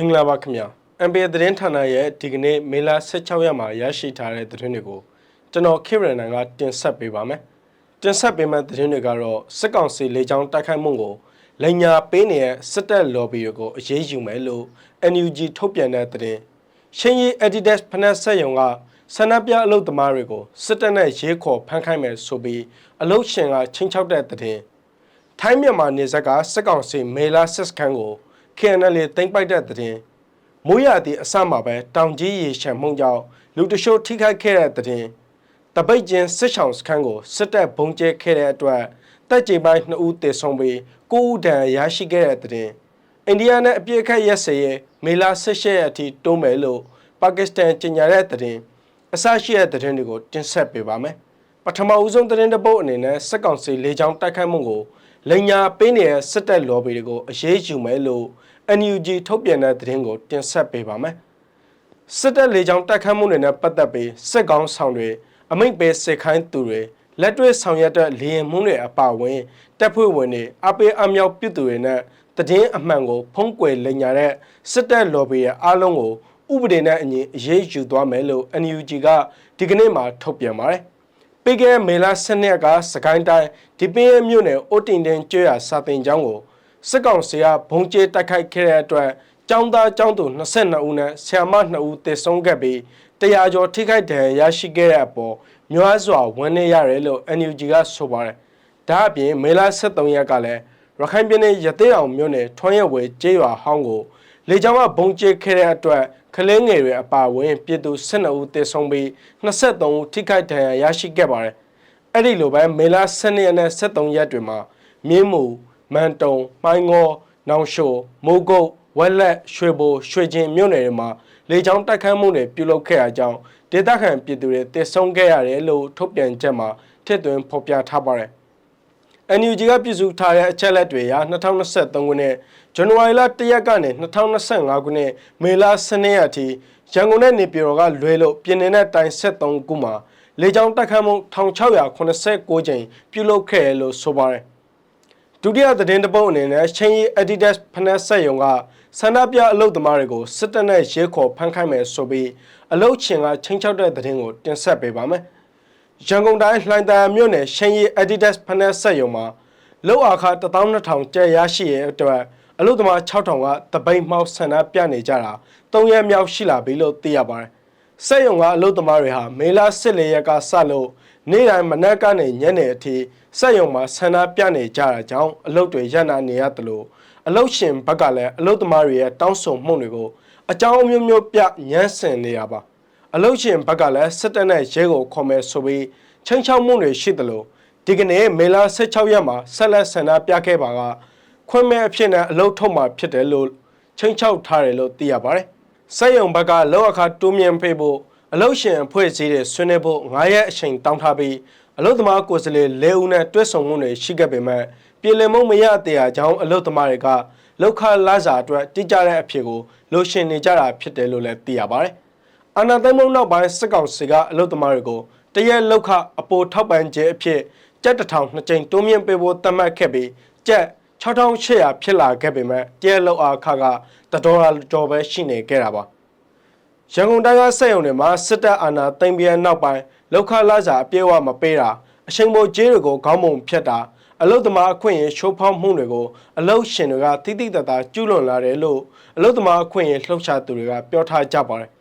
မင်္ဂလာပါခင်ဗျာ MPA သတင်းဌာနရဲ့ဒီကနေ့မေလ16ရက်မှာရရှိထားတဲ့သတင်းတွေကိုကျွန်တော်ခေရန်နန်ကတင်ဆက်ပေးပါမယ်တင်ဆက်ပေးမယ့်သတင်းတွေကတော့စစ်ကောင်စီလေကြောင်းတိုက်ခိုက်မှုကိုလိန်ညာပေးနေတဲ့စစ်တပ် lobby တွေကိုအရေးယူမယ်လို့ NUG ထုတ်ပြန်တဲ့သတင်းရှင်းရီ Adidas ဖနက်ဆက်ယုံကဆန္ဒပြအလုပ်သမားတွေကိုစစ်တပ်နဲ့ရေးခေါ်ဖမ်းခိုင်းမယ်ဆိုပြီးအလုပ်ရှင်ကချင်းချောက်တဲ့သတင်းထိုင်းမြန်မာနေဆက်ကစစ်ကောင်စီမေလာစစ်စခန်းကို KNL တင်ပိုက်တဲ့သတင်းမိုးရသည့်အစမှာပဲတောင်ကြီးရေရှမ်းမှုန့်ကြောင့်လူတချို့ထိခိုက်ခဲ့တဲ့သတင်းတပိတ်ချင်းစစ်ဆောင်စခန်းကိုစစ်တပ်ဘုံကျဲခဲ့တဲ့အတွက်တပ်ကြေပိုင်း2ဦးတေဆုံးပြီး9ဦးဒဏ်ရာရရှိခဲ့တဲ့သတင်းအိန္ဒိယနဲ့အပြစ်ခတ်ရက်စရဲ့မေလာ18ရက်အထိတွန်းမယ်လို့ပါကစ္စတန်ကြေညာတဲ့သတင်းအစရှိတဲ့သတင်းတွေကိုတင်ဆက်ပေးပါမယ်ပထမဦးဆုံးသတင်းတစ်ပုဒ်အနေနဲ့စက်ကောင်စီလေကြောင်းတိုက်ခိုက်မှုကို လိန်ညာပေးနေတဲ့စစ်တပ်လော်ဘီတွေကိုအရေးယူမယ်လို့ NUG ထုတ်ပြန်တဲ့သတင်းကိုတင်ဆက်ပေးပါမယ်။စစ်တပ်လေကြောင်းတိုက်ခတ်မှုတွေနဲ့ပတ်သက်ပြီးစစ်ကောင်ဆောင်တွေအမိန့်ပေးစစ်ခိုင်းသူတွေလက်တွေ့ဆောင်ရွက်တဲ့လေရင်မှုတွေအပါအဝင်တပ်ဖွဲ့ဝင်တွေအပေးအမြောက်ပြုသူတွေနဲ့တည်င်းအမှန်ကိုဖုံးကွယ်လိန်ညာတဲ့စစ်တပ်လော်ဘီရဲ့အားလုံးကိုဥပဒေနဲ့အညီအရေးယူသွားမယ်လို့ NUG ကဒီကနေ့မှထုတ်ပြန်ပါတယ်။ ပြီးခဲ့မေလ12ရက်ကစကိုင်းတိုင်းဒီပင်းမြို့နယ်အိုတင်တင်ကျွရစာတင်ကျောင်းကိုစစ်ကောင်စီကဘုံကျဲတိုက်ခိုက်ခဲ့တဲ့အတွက်ចောင်းသားចောင်းသူ22ဦးနဲ့ဆရာမ2ဦးသေဆုံးခဲ့ပြီးတရားကျော်ထိခိုက်ဒဏ်ရာရရှိခဲ့တဲ့အပေါ်များစွာဝန်နေရတယ်လို့ NUG ကဆိုပါတယ်။ဒါအပြင်မေလ23ရက်ကလည်းရခိုင်ပြည်နယ်ရသေးအောင်မြို့နယ်ထွန်းရဝဲကျေးရွာဟောင်းကို လေကြောင်းကဘုံကျဲခဲ့တဲ့အတွက်ကလေးငယ်တွေအပါအဝင်ပြည်သူ12ဦးသေဆုံးပြီး23ဦးထိခိုက်ဒဏ်ရာရရှိခဲ့ပါတယ်။အဲ့ဒီလိုပဲမေလ12ရက်နဲ့23ရက်တွေမှာမြင်းမူမန်တုံမိုင်းငေါနောင်ရှိုမိုးကုတ်ဝက်လက်ရွှေဘိုရွှေချင်းမြို့နယ်တွေမှာလေကြောင်းတိုက်ခတ်မှုတွေပြုလုပ်ခဲ့အကြောင်းဒေသခံပြည်သူတွေတည်ဆုံခဲ့ရတယ်လို့ထုတ်ပြန်ချက်မှာထည့်သွင်းဖော်ပြထားပါတယ်။ NUG ကပြည်စုထားတဲ့အချက်လက်တွေအရ2023ခုနှစ်ဇန်နဝါရီလ1ရက်ကနေ2025ခုနှစ်မေလ12ရက်အထိရန်ကုန်နဲ့နေပြည်တော်ကလွဲလို့ပြည်내နဲ့တိုင်း73ခုမှာလေကြောင်းတိုက်ခတ်မှု1689ကြိမ်ပြုလုပ်ခဲ့ရလို့ဆိုပါတယ်ဒုတိယသတင်းတပုတ်အနေနဲ့ချင်းရီ Adidas ဖနက်ဆက်ယုံကဆန္ဒပြအလုပ်သမားတွေကိုစစ်တပ်နဲ့ရဲခေါ်ဖမ်းခိုင်းမယ်ဆိုပြီးအလုပ်ချင်းကချင်းချောက်တဲ့သတင်းကိုတင်ဆက်ပေးပါမယ်။ ရန်ကုန်တိုင်းလှိုင်သာယာမြို့နယ်ချင်းရီ Adidas ဖနက်ဆက်ယုံမှာလောက်အခါ12000ကျပ်ရရှိရဲ့အတွက်အလုပ်သမား6000ကတပိတ်မှောက်ဆန္ဒပြနေကြတာ၃ရက်မြောက်ရှိလာပြီလို့သိရပါတယ်။စက်ယုံကအလုပ်သမားတွေဟာမေလ14ရက်ကစလို့နေ့တိုင်းမနက်ကနေညနေအထိစက်ယုံမှာဆန္ဒပြနေကြတာကြောင့်အလုပ်တွေရပ်နာနေရတယ်လို့အလုပ်ရှင်ဘက်ကလည်းအလုပ်သမားတွေရဲ့တောင်းဆိုမှုတွေကိုအကြောင်းအမျိုးမျိုးပြညှန်းဆင်နေတာပါ အလုပ်ရှင်ဘက်ကလည်းစစ်တပ်နဲ့ရဲကိုခေါ်မယ်ဆိုပြီးချင်းချောက်မှုတွေရှိတယ်လို့ဒီကနေ့မေလ16ရက်မှာဆက်လက်ဆန္ဒပြခဲ့ပါကခွင့်မဲ့အဖြစ်နဲ့အလုပ်ထုတ်မှာဖြစ်တယ်လို့ချင်းချောက်ထားတယ်လို့သိရပါတယ်စက်ယုံဘက်ကလောက်အခါတိုးမြင့်ဖေးဖို့အလုတ်ရှင်အဖွဲ့အစည်းတွေဆွေးနွေးဖို့9ရက်အချိန်တောင်းထားပြီးအလုတ်သမားကိုယ်စားလှယ်၄ဦးနဲ့တွဲဆုံမှုတွေရှိခဲ့ပေမဲ့ပြည်လည်မှုမရတဲ့အကြောင်းအလုတ်သမားတွေကလောက်ခလာစာအတွက်တိကျတဲ့အဖြစ်ကိုလိုရှင်နေကြတာဖြစ်တယ်လို့လည်းသိရပါတယ်။ အာဏာသိမ်းမှုနောက်ပိုင်းစစ်ကောင်စီကအလုတ်သမားတွေကိုတရက်လောက်ခအပေါ်ထောက်ပံ့ခြင်းအဖြစ်ကြက်တထောင်နှစ်ကြိမ်တိုးမြင့်ပေးဖို့သတ်မှတ်ခဲ့ပြီးကြက်6800ဖြစ်လာခဲ့ပေမဲ့တရက်လောက်အခါကတဒေါ်လာကျော်ပဲရှိနေခဲ့တာပါ။ရန်ကုန်တိုင်းကစက်ရုံတွေမှာစစ်တပ်အာဏာသိမ်းပြီးနောက်ပိုင်းလောက်ခလာစာအပြည့်အဝမပေးတာအချိန်မိုကျေးတွေကိုခေါင်းပုံဖြတ်တာအလုတ်သမားအခွင့်အရေးချိုးဖောက်မှုတွေကိုအလုတ်ရှင်တွေကတိတိတတ်တာကျူးလွန်လာတယ်လို့အလုတ်သမားအခွင့်အရေးလှုပ်ရှားသူတွေကပြောထားကြပါတယ်။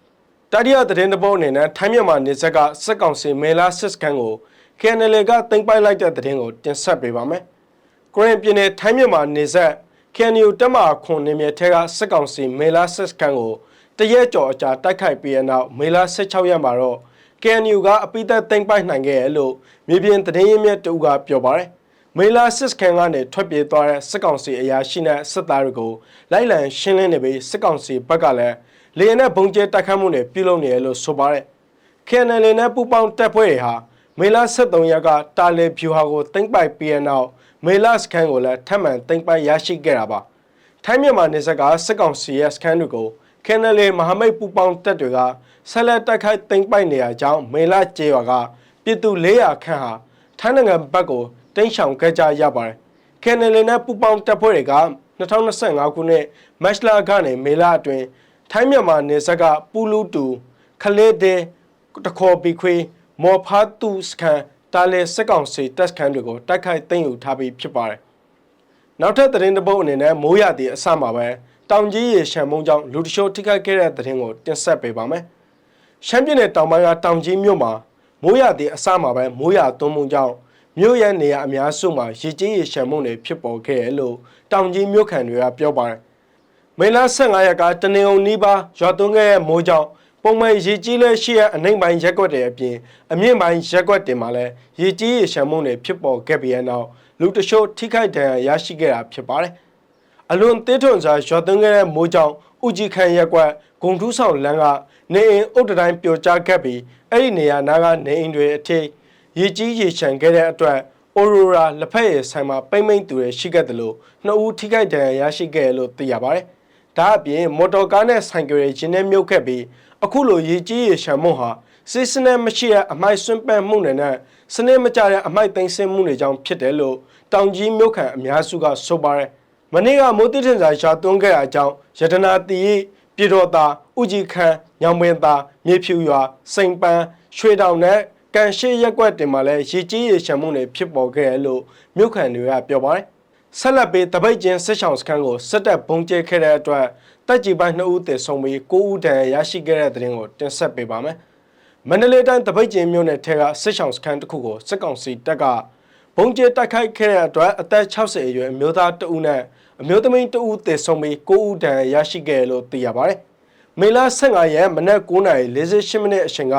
တတိယသတင်းတစ်ပုဒ်အနေနဲ့ထိုင်းမြန်မာနေဆက်ကစက်ကောင်စီမေလာစစ်စကန်ကို KNL ကတင်ပိုက်လိုက်တဲ့သတင်းကိုတင်ဆက်ပေးပါမယ်။ကိုရင်ပြည်နယ်ထိုင်းမြန်မာနေဆက် KNU တက်မခွန်နေမြေထဲကစက်ကောင်စီမေလာစစ်စကန်ကိုတရက်ကျော်အကြာတိုက်ခိုက်ပြီးတဲ့နောက်မေလ16ရက်မှာတော့ KNU ကအပိသက်သိမ်းပိုက်နိုင်ခဲ့ရလို့မြေပြင်သတင်းရင်းမြစ်တူကပြောပါတယ်။မေလာစစ်ခန်ကနေထွက်ပြေးသွားတဲ့စစ်ကောင်စီအရာရှိနဲ့စစ်သားတွေကိုလိုက်လံရှင်းလင်းနေပြီးစစ်ကောင်စီဘက်ကလည်း လေယာဉ်နဲ့ဘုံကျဲတိုက်ခတ်မှုတွေပြုလုပ်နေရလို့ဆိုပါတယ်။ KNL နဲ့ပူပေါင်းတပ်ဖွဲ့တွေဟာမေလ23ရက်ကတာလီဖြူဟာကိုသိမ်းပိုက်ပြီးတဲ့နောက်မေလစခန်ကိုလည်းထပ်မံသိမ်းပိုက်ရရှိခဲ့တာပါ။ထိုင်းမြန်မာနေဆက်ကစစ်ကောင်စီရဲ့စခန်းတွေကို KNL မဟာမိတ်ပူပေါင်းတပ်တွေကဆက်လက်တိုက်ခိုက်သိမ်းပိုက်နေရကြောင်းမေလကျေးရွာကပြည်သူ400ခန့်ဟာထိုင်းနိုင်ငံဘက်ကိုတိမ်းရှောင်ခဲ့ကြရပါတယ်။ KNL နဲ့ပူပေါင်းတပ်ဖွဲ့တွေက2025ခုနှစ်မတ်လကနေမေလအတွင်း ထိုင်းမြန်မာနယ်စပ်ကပူလူတူခလေးတဲတခေါ်ပီခွေမော်ဖာတူစကန်တာလေစက်ကောင်စီတက်စကန်တွေကိုတိုက်ခိုက်သိမ်းယူထားပြီးဖြစ်ပါတယ်။နောက်ထပ်သတင်းတစ်ပုဒ်အနေနဲ့မိုးရသည့်အစမှာပဲတောင်ကြီးရေရှမ်းမုံကြောင့်လူတချို့ထိခိုက်ခဲ့တဲ့သတင်းကိုတင်ဆက်ပေးပါမယ်။ရှမ်းပြည်နယ်တောင်ပိုင်းကတောင်ကြီးမြို့မှာမိုးရသည့်အစမှာပဲမိုးရသွန်းမှုကြောင့်မြို့ရဲ့နေရာအများစုမှာရေကြီးရေရှမ်းမှုတွေဖြစ်ပေါ်ခဲ့တယ်လို့တောင်ကြီးမြို့ခံတွေကပြောပါတယ်။ မေလ15ရက်ကတနေုံနီးပါးရွာသွန်းခဲ့တဲ့မိုးကြောင့်ပုံမှန်ရေကြီးလဲရှိတဲ့အနိုင်ပိုင်းရက်ကွက်တွေအပြင်အမြင့်ပိုင်းရက်ကွက်တွေမှာလည်းရေကြီးရေရှမ်းမှုတွေဖြစ်ပေါ်ခဲ့ပြီးတဲ့နောက်လူတချို့ထိခိုက်ဒဏ်ရာရရှိခဲ့တာဖြစ်ပါတယ်။အလွန်သေးထွန်စွာရွာသွန်းခဲ့တဲ့မိုးကြောင့်ဥကြီးခန့်ရက်ကွက်ဂုံထူးဆောင်လမ်းကနေအိမ်အုတ်တတိုင်းပြိုကျခဲ့ပြီးအဲ့ဒီနေရာနာကနေအိမ်တွေအထိရေကြီးရေရှမ်းခဲ့တဲ့အတွက်အိုရိုရာလက်ဖက်ရည်ဆိုင်မှာပိမ့်မိန်သူတွေရှိခဲ့တယ်လို့နှစ်ဦးထိခိုက်ဒဏ်ရာရရှိခဲ့တယ်လို့သိရပါတယ်။ ဒါအပြင်မော်တော်ကားနဲ့ဆိုင်ကယ်တွေရင်းနှမြုပ်ခဲ့ပြီးအခုလိုရေကြီးရေရှမ်းမှုဟာစစ်စနစ်မရှိတဲ့အမိုက်ဆွန့်ပန့်မှုတွေနဲ့စနစ်မကျတဲ့အမိုက်သိမ်းဆင်းမှုတွေကြောင့်ဖြစ်တယ်လို့တောင်ကြီးမြို့ခံအများစုကဆိုပါတယ်။မနေ့ကမိုးတိထင်စာရှာသွန်းခဲ့တာကြောင့်ရတနာတီရိပြည်တော်သာဥကြီးခန်းညောင်ပင်သာမြေဖြူရွာစိန်ပန်းရွှေတောင်နဲ့ကန်ရှိရက်ကွက်တင်မှာလည်းရေကြီးရေရှမ်းမှုတွေဖြစ်ပေါ်ခဲ့တယ်လို့မြို့ခံတွေကပြောပါတယ်။ ဆက်လက်ပြီးတပိတ်ချင်းစစ်ဆောင်စခန်းကိုစစ်တပ်ဘုံကျဲခဲ့တဲ့အတွက်တပ်ကြီးပိုင်း2ဦးသေဆုံးပြီး9ဦးဒဏ်ရာရရှိခဲ့တဲ့တဲ့ရင်ကိုတင်ဆက်ပေးပါမယ်။မန္တလေးတိုင်းတပိတ်ချင်းမြို့နယ်ထဲကစစ်ဆောင်စခန်းတစ်ခုကိုစစ်ကောင်စီတပ်ကဘုံကျဲတိုက်ခိုက်ခဲ့တဲ့အတွက်အသက်60အရွယ်အမျိုးသား2ဦးနဲ့အမျိုးသမီး2ဦးသေဆုံးပြီး9ဦးဒဏ်ရာရရှိခဲ့တယ်လို့သိရပါတယ်။မေလ15ရက်မနက်9:48မိနစ်အချိန်က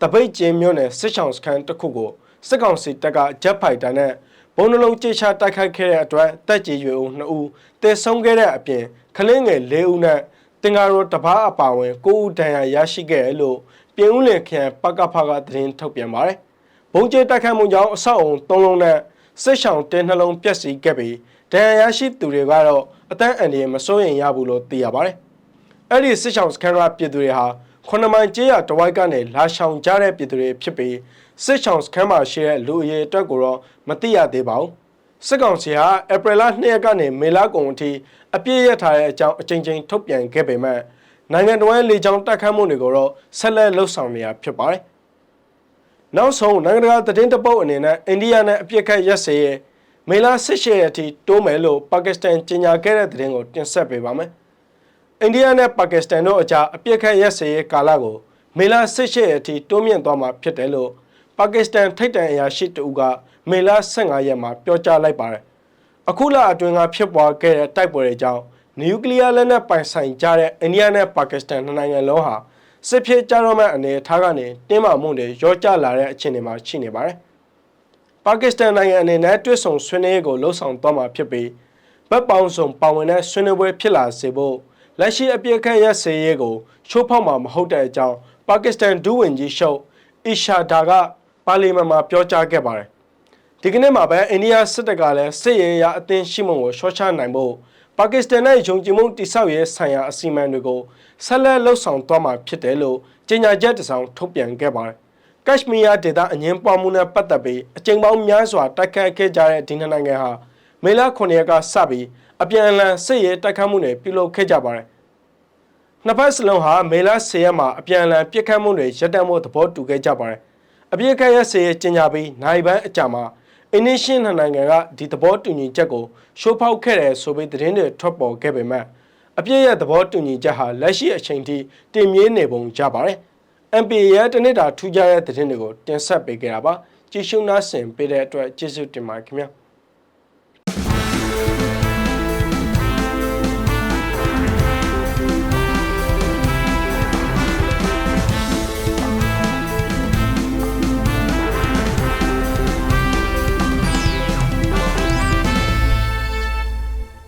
တပိတ်ကျင်းမြို့နယ်စစ်ဆောင်စခန်းတစ်ခုကိုစစ်ကောင်စီတပ်ကဂျက်ဖိုက်တာနဲ့ ဘုံနှလုံးကြေချတိုက်ခိုက်ခဲ့တဲ့အတွက်တပ်ကြီးရွယ်ဦး2ဦးသေဆုံးခဲ့တဲ့အပြင်ကလင်းငယ်4ဦးနဲ့တင်္ကာရောတပားအပါဝင်9ဦးဒဏ်ရာရရှိခဲ့တယ်လို့ပြည်ဦးလင်ခရိုင်ပကဖကသတင်းထုတ်ပြန်ပါတယ်။ဘုံကျဲတိုက်ခိုက်မှုကြောင့်အဆောက်အုံ3လုံးနဲ့စစ်ဆောင်တင်းနှလုံးပျက်စီးခဲ့ပြီးဒဏ်ရာရရှိသူတွေကတော့အတန်းအန္တရာယ်မစိုးရင်ရဘူးလို့သိရပါတယ်။အဲ့ဒီစစ်ဆောင်စခန်းကပြည်သူတွေဟာ ခုနမိုင်ကျေးရတဝိုက်ကနေလာရှောင်ကြတဲ့ပြည်သူတွေဖြစ်ပြီးစစ်ဆောင်စခန်းမှာရှိတဲ့လူအရေးအတွက်ကိုတော့မသိရသေးပါဘူး။စစ်ကောင်စီဟာဧပြီလ2ရက်ကနေမေလကုန်အထိအပြည့်ရထားတဲ့အကြောင်းအကြိမ်ကြိမ်ထုတ်ပြန်ခဲ့ပေမဲ့နိုင်ငံတော်ရဲ့လေကြောင်းတိုက်ခတ်မှုတွေကိုတော့ဆက်လက်လှုပ်ဆောင်နေတာဖြစ်ပါတယ်။နောက်ဆုံးနိုင်ငံတကာသတင်းတပုတ်အနေနဲ့အိန္ဒိယနဲ့အပြစ်ခတ်ရက်စဲရဲ့မေလ18ရက်အထိတိုးမယ်လို့ပါကစ္စတန်ကြေညာခဲ့တဲ့သတင်းကိုတင်ဆက်ပေးပါမယ်။ အိန္ဒိယနဲ့ပါကစ္စတန်တို့အကြားအပြစ်ခတ်ရက်စဲရဲ့ကာလကိုမေလ18ရက်အထိတိုးမြင့်သွားမှာဖြစ်တယ်လို့ပါကစ္စတန်ထိပ်တန်းအရာရှိတဦးကမေလ15ရက်မှာပြောကြားလိုက်ပါတယ်။အခုလအတွင်းကဖြစ်ပွားခဲ့တဲ့တိုက်ပွဲတွေကြောင့်နျူကလ িয়ার လက်နက်ပိုင်ဆိုင်ကြတဲ့အိန္ဒိယနဲ့ပါကစ္စတန်နှစ်နိုင်ငံလုံးဟာစစ်ဖြစ်ကြတော့မဲ့အနေအထားကနေတင်းမာမှုတွေရောကျလာတဲ့အခြေအနေမှာရှိနေပါတယ်။ပါကစ္စတန်နိုင်ငံအနေနဲ့တွစ်ဆုံဆွေးနွေးရေးကိုလှုံ့ဆော်သွားမှာဖြစ်ပြီးဗတ်ပေါင်းစုံပါဝင်တဲ့ဆွေးနွေးပွဲဖြစ်လာစေဖို့ လက်ရှိအပြစ်ခတ်ရစေရေးကိုချိုးဖောက်မှာမဟုတ်တဲ့အကြောင်းပါကစ္စတန်ဒူဝင်ကြီးရှုပ်အီရှာဒါကပါလီမန်မှာပြောကြားခဲ့ပါတယ်။ဒီကနေ့မှာပဲအိန္ဒိယစစ်တပ်ကလည်းစစ်ရေးအရအသင်းရှိမှုကိုရှော့ချနိုင်ဖို့ပါကစ္စတန်နဲ့ယုံကြည်မှုတိဆောက်ရေးဆိုင်ရာအစီအမံတွေကိုဆက်လက်လှုပ်ဆောင်သွားမှာဖြစ်တယ်လို့ကြေညာချက်တစ်စောင်ထုတ်ပြန်ခဲ့ပါတယ်။ကက်ရှမီးယားဒေသအငင်းပွားမှုနဲ့ပတ်သက်ပြီးအကြိမ်ပေါင်းများစွာတိုက်ခတ်ခဲ့ကြတဲ့ဒီနှစ်နိုင်ငံဟာမေလ9ရက်ကစပြီး အပြန်အလှန်စစ်ရေးတိုက်ခတ်မှုတွေပြုလုပ်ခဲ့ကြပါတယ်။နှစ်ဖက်စလုံးဟာမေလ10ရက်မှာအပြန်အလှန်ပြစ်ခတ်မှုတွေရပ်တန့်ဖို့သဘောတူခဲ့ကြပါတယ်။အပြစ်ခတ်ရစေရေးကြေညာပြီးနိုင်ပန်းအကြာမှာအင်းရှင်းနိုင်ငံကဒီသဘောတူညီချက်ကိုရှိုးဖောက်ခဲ့တယ်ဆိုပြီးသတင်းတွေထွက်ပေါ်ခဲ့ပေမဲ့အပြည့်ရဲ့သဘောတူညီချက်ဟာလက်ရှိအချိန်ထိတင်မြင့်နေပုံကြပါတယ်။ MPA ရဲ့တနစ်တာထူးခြားတဲ့သတင်းတွေကိုတင်ဆက်ပေးကြတာပါ။ကြည့်ရှုနားဆင်ပေးတဲ့အတွက်ကျေးဇူးတင်ပါတယ်ခင်ဗျာ။